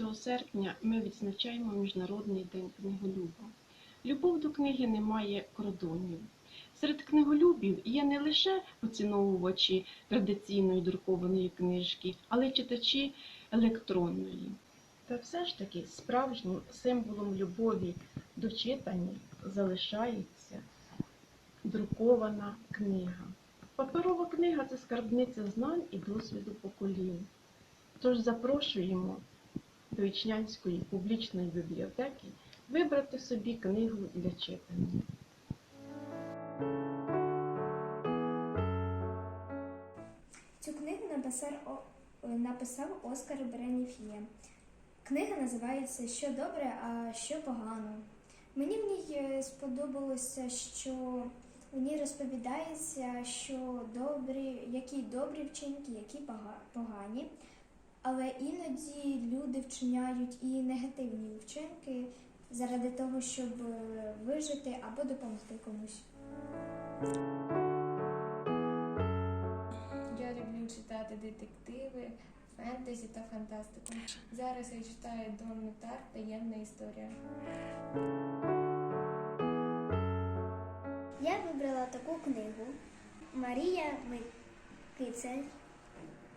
9 серпня ми відзначаємо Міжнародний день книголюба. Любов до книги не має кордонів. Серед книголюбів є не лише поціновувачі традиційної друкованої книжки, але й читачі електронної. Та все ж таки справжнім символом любові до читання залишається друкована книга. Паперова книга це скарбниця знань і досвіду поколінь. Тож запрошуємо до Ічнянської публічної бібліотеки вибрати собі книгу для читання. Цю книгу написав, Оскар Береніф'є. Книга називається Що добре, а що погано. Мені в ній е, сподобалося, що в ній розповідається, що добрі, які добрі вчинки, які погані. Але іноді люди вчиняють і негативні вчинки заради того, щоб е, вижити або допомогти комусь. Я люблю читати детективи, фентезі та фантастику. Зараз я читаю Донну Тарт таємна історія. Я вибрала таку книгу Марія Микицель.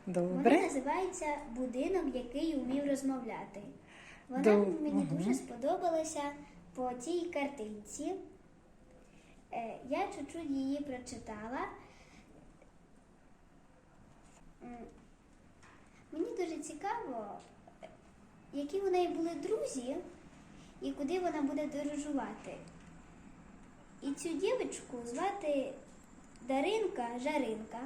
Вона називається Будинок, який умів розмовляти. Вона Доб- мені Мгм. дуже сподобалася по цій картинці. Е, Я чуть-чуть її прочитала. Мені дуже цікаво, які в неї були друзі і куди вона буде дорожувати. І цю дівчинку звати Даринка Жаринка.